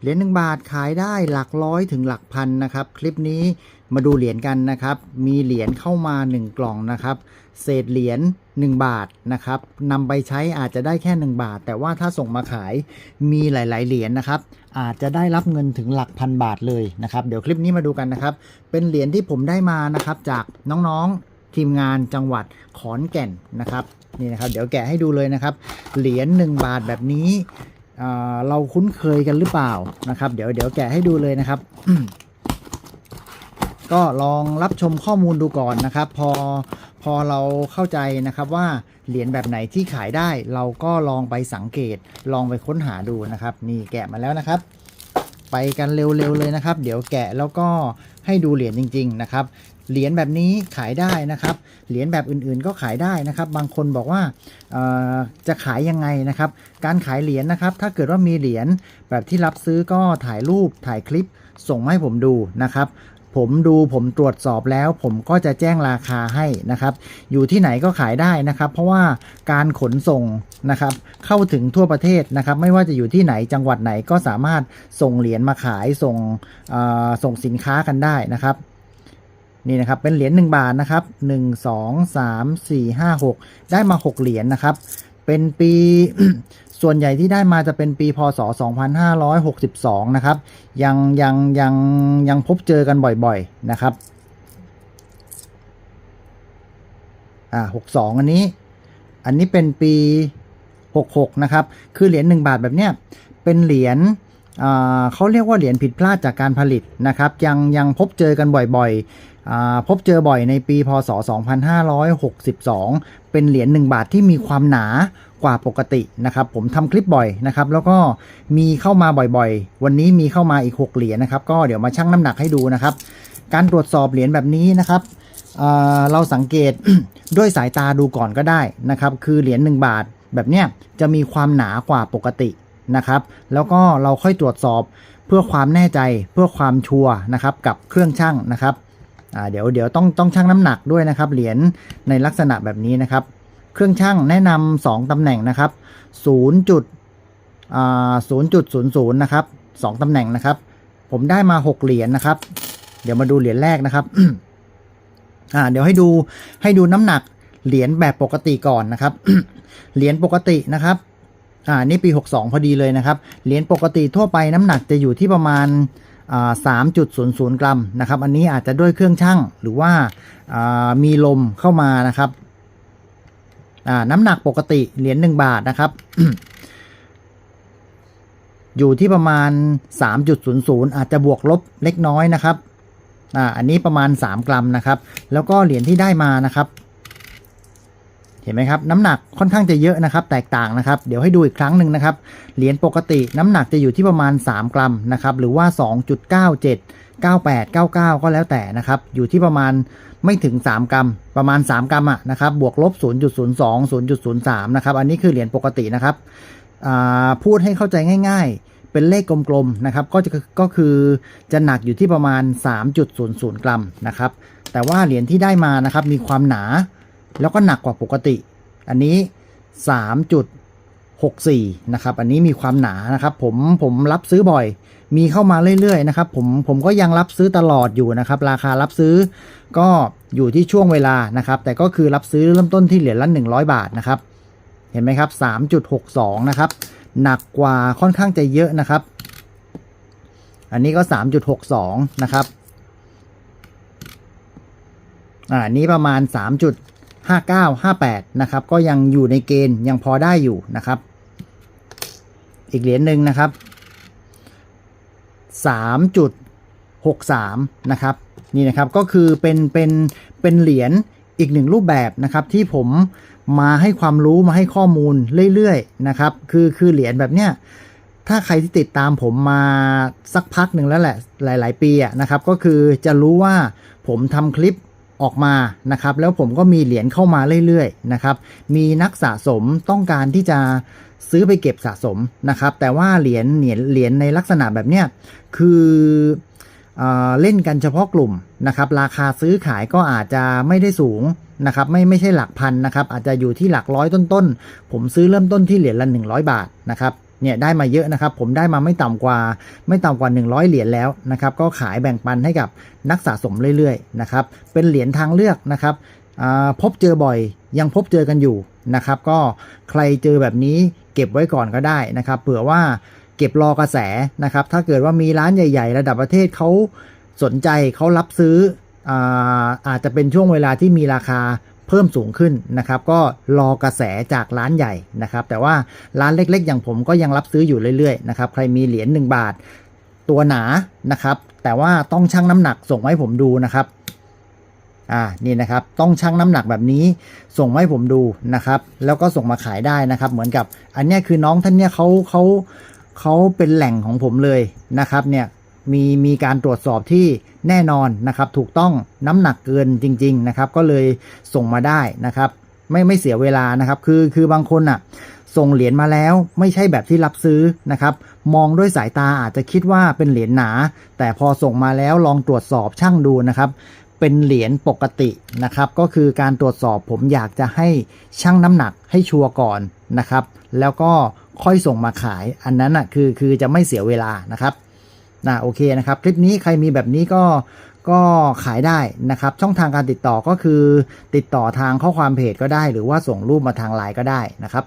เหรียญหนึ่งบาทขายได้หลักร้อยถึงหลักพันนะครับ คลิปนี้มาดูเหรียญกันนะครับ มีเหรียญเข้ามา 1 กล่องนะครับ เศษเหรียญ1 บาทนะครับนำไปใช้อาจจะได้แค่ 1 บาท แต่ว่าถ้าส่งมาขายมีหลาย ๆ เหรียญนะครับ อาจจะได้รับเงินถึงหลักพันบาทเลยนะครับ เดี๋ยวคลิปนี้มาดูกันนะครับ เป็นเหรียญที่ผมได้มานะครับ จากน้องๆทีมงานจังหวัดขอนแก่นนะครับนี่นะครับ เดี๋ยวแกะให้ดูเลยนะครับ เหรียญ1บาทแบบนี้ เราคุ้นเคยกันหรือเปล่านะครับ เดี๋ยวเดี๋ยวแกะให้ดูเลยนะครับ ก็ลองรับชมข้อมูลดูก่อนนะครับ พอพอเราเข้าใจนะครับว่าเหรียญแบบไหนที่ขายได้ เราก็ลองไปสังเกตลองไปค้นหาดูนะครับ นี่แกะมาแล้วนะครับ ไปกันเร็วๆเลยนะครับ เดี๋ยวแกะแล้วก็ให้ดูเหรียญจริง ๆ นะครับ เหรียญแบบนี้ขายได้นะครับ เหรียญแบบอื่นๆก็ขายได้นะครับ บางคนบอกว่าจะขายยังไงนะครับ การขายเหรียญนะครับ ถ้าเกิดว่ามีเหรียญแบบที่รับซื้อก็ถ่ายรูปถ่ายคลิปส่งมาให้ผมดูนะครับ ผมดูผมตรวจสอบแล้วผมก็จะแจ้งราคาให้นะครับ อยู่ที่ไหนก็ขายได้นะครับ เพราะว่าการขนส่งนะครับ เข้าถึงทั่วประเทศนะครับ ไม่ว่าจะอยู่ที่ไหนจังหวัดไหนก็สามารถส่งเหรียญมาขายส่งส่งสินค้ากันได้นะครับนี่นะครับเป็นเหรียญ1บาทนะครับ 1 2 3 4 5 6 ได้มา 6 เหรียญนะครับ เป็นปี ส่วนใหญ่ที่ได้มาจะเป็นปีพศ 2562 นะครับ ยังยังยังยังพบเจอกันบ่อยๆนะครับ อ่า 62 อันนี้ อันนี้เป็นปี 66 นะครับ คือเหรียญ1บาทแบบเนี้ย เป็นเหรียญ เขาเรียกว่าเหรียญผิดพลาดจากการผลิตนะครับยังยังพบเจอกันบ่อยๆ พบเจอบ่อยในปีพศ 2562 เป็นเหรียญ1บาทที่มีความหนากว่าปกตินะครับผมทำคลิปบ่อยนะครับแล้วก็มีเข้ามาบ่อยๆ วันนี้มีเข้ามาอีก 6 เหรียญนะครับก็เดี๋ยวมาชั่งน้ำหนักให้ดูนะครับ การตรวจสอบเหรียญแบบนี้นะครับเราสังเกตด้วยสายตาดูก่อนก็ได้นะครับคือเหรียญ1บาทแบบเนี้ยจะมีความหนากว่าปกติ นะครับ แล้วก็เราค่อยตรวจสอบเพื่อความแน่ใจเพื่อความชัวร์นะครับกับเครื่องชั่งนะครับเดี๋ยวเดี๋ยวต้องต้องชั่งน้ำหนักด้วยนะครับ เหรียญในลักษณะแบบนี้นะครับ เครื่องชั่งแนะนำสองตำแหน่งนะครับ0จุดอ่า0.00นะครับสองตำแหน่งนะครับ ผมได้มา6เหรียญนะครับ เดี๋ยวมาดูเหรียญแรกนะครับอ่าเดี๋ยวให้ดูให้ดูน้ำหนักเหรียญแบบปกติก่อนนะครับ เหรียญปกตินะครับ อ่านี่ปี 62 พอดีเลยนะครับ เหรียญปกติทั่วไปน้ำหนักจะอยู่ที่ประมาณอ่า3.00กรัมนะครับ อันนี้อาจจะด้วยเครื่องชั่งหรือว่าามีลมเข้ามานะครับน้ำหนักปกติเหรียญ1บาทนะครับ อยู่ที่ประมาณ 3.00 อาจจะบวกลบเล็กน้อยนะครับ อ่า อันนี้ประมาณ 3 กรัมนะครับ แล้วก็เหรียญที่ได้มานะครับ ห็นไหมครับน้ำหนักค่อนข้างจะเยอะนะครับ แตกต่างนะครับ เดี๋ยวให้ดูอีกครั้งหนึ่งนะครับ เหรียญปกติน้ำหนักจะอยู่ที่ประมาณ 3 กรัมนะครับ หรือว่า 2.97 98 99 ก็แล้วแต่นะครับ อยู่ที่ประมาณไม่ถึง 3 กรัม ประมาณ 3 กรัมอะนะครับ บวกลบ 0.02 0.03 นะครับ อันนี้คือเหรียญปกตินะครับ พูดให้เข้าใจง่าย ๆ เป็นเลขกลมๆนะครับ ก็จะก็คือจะหนักอยู่ที่ประมาณ 3.00 กรัมนะครับ แต่ว่าเหรียญที่ได้มานะครับ มีความหนา แล้วก็หนักกว่าปกติ อันนี้ 3.64 นะครับ อันนี้มีความหนานะครับ ผมผมรับซื้อบ่อย มีเข้ามาเรื่อยๆนะครับ ผมผมก็ยังรับซื้อตลอดอยู่นะครับ ราคารับซื้อก็อยู่ที่ช่วงเวลานะครับ แต่ก็คือรับซื้อเริ่มต้นที่เหรียญละ 100 บาทนะครับ เห็นไหมครับ 3.62 นะครับ หนักกว่าค่อนข้างจะเยอะนะครับ อันนี้ก็ 3.62 นะครับอ่านี้ประมาณ 59 58 นะครับ ก็ยังอยู่ในเกณฑ์ยังพอได้อยู่นะครับ อีกเหรียญหนึ่งนะครับ 3.63 นะครับ นี่นะครับก็คือเป็นเป็นเป็นเหรียญอีกหนึ่งรูปแบบนะครับที่ผมมาให้ความรู้มาให้ข้อมูลเรื่อยๆนะครับ คือคือเหรียญแบบเนี้ยถ้าใครที่ติดตามผมมาสักพักหนึ่งแล้วแหละหลาย ๆ ปีอะนะครับ ก็คือจะรู้ว่าผมทำคลิป ออกมานะครับ แล้วผมก็มีเหรียญเข้ามาเรื่อยๆนะครับ มีนักสะสมต้องการที่จะซื้อไปเก็บสะสมนะครับ แต่ว่าเหรียญเหรียญเหรียญในลักษณะแบบเนี้ยคือเอเล่นกันเฉพาะกลุ่มนะครับ ราคาซื้อขายก็อาจจะไม่ได้สูงนะครับไม่ไม่ใช่หลักพันนะครับ อาจจะอยู่ที่หลักร้อยต้นๆ ผมซื้อเริ่มต้นที่เหรียญละ 100 บาทนะครับ เนี่ยได้มาเยอะนะครับ ผมได้มาไม่ต่ำกว่า ไม่ต่ำกว่า 100 เหรียญแล้วนะครับ ก็ขายแบ่งปันให้กับนักสะสมเรื่อยๆนะครับ เป็นเหรียญทางเลือกนะครับพบเจอบ่อยยังพบเจอกันอยู่นะครับ ก็ใครเจอแบบนี้เก็บไว้ก่อนก็ได้นะครับเผื่อว่าเก็บรอกระแสนะครับ ถ้าเกิดว่ามีร้านใหญ่ ๆ ระดับประเทศเขาสนใจเขารับซื้ออาอาจจะเป็นช่วงเวลาที่มีราคา เพิ่มสูงขึ้นนะครับ ก็รอกระแสจากร้านใหญ่นะครับ แต่ว่าร้านเล็กๆ อย่างผมก็ยังรับซื้ออยู่เรื่อยๆนะครับใครมีเหรียญ1บาท ตัวหนานะครับ แต่ว่าต้องชั่งน้ำหนักส่งให้ผมดูนะครับอ่านี่นะครับต้องชั่งน้ำหนักแบบนี้ส่งให้ผมดูนะครับ แล้วก็ส่งมาขายได้นะครับ เหมือนกับอันนี้คือน้องท่านเนี้ยเขาเขาเขาเป็นแหล่งของผมเลยนะครับเนี่ย มีมีการตรวจสอบที่แน่นอนนะครับถูกต้องน้ำหนักเกินจริง ๆนะครับ ก็เลยส่งมาได้นะครับไม่ไม่เสียเวลานะครับ คือคือบางคนอะ ส่งเหรียญมาแล้วไม่ใช่แบบที่รับซื้อนะครับ มองด้วยสายตาอาจจะคิดว่าเป็นเหรียญหนา แต่พอส่งมาแล้วลองตรวจสอบช่างดูนะครับ เป็นเหรียญปกตินะครับ ก็คือการตรวจสอบผมอยากจะให้ชั่งน้ำหนักให้ชัวร์ก่อนนะครับ แล้วก็ค่อยส่งมาขาย อันนั้นอะคือคือจะไม่เสียเวลานะครับ นะโอเคนะครับ คลิปนี้ใครมีแบบนี้ก็ก็ขายได้นะครับ ช่องทางการติดต่อก็คือ ติดต่อทางข้อความเพจก็ได้ หรือว่าส่งรูปมาทางไลน์ก็ได้นะครับ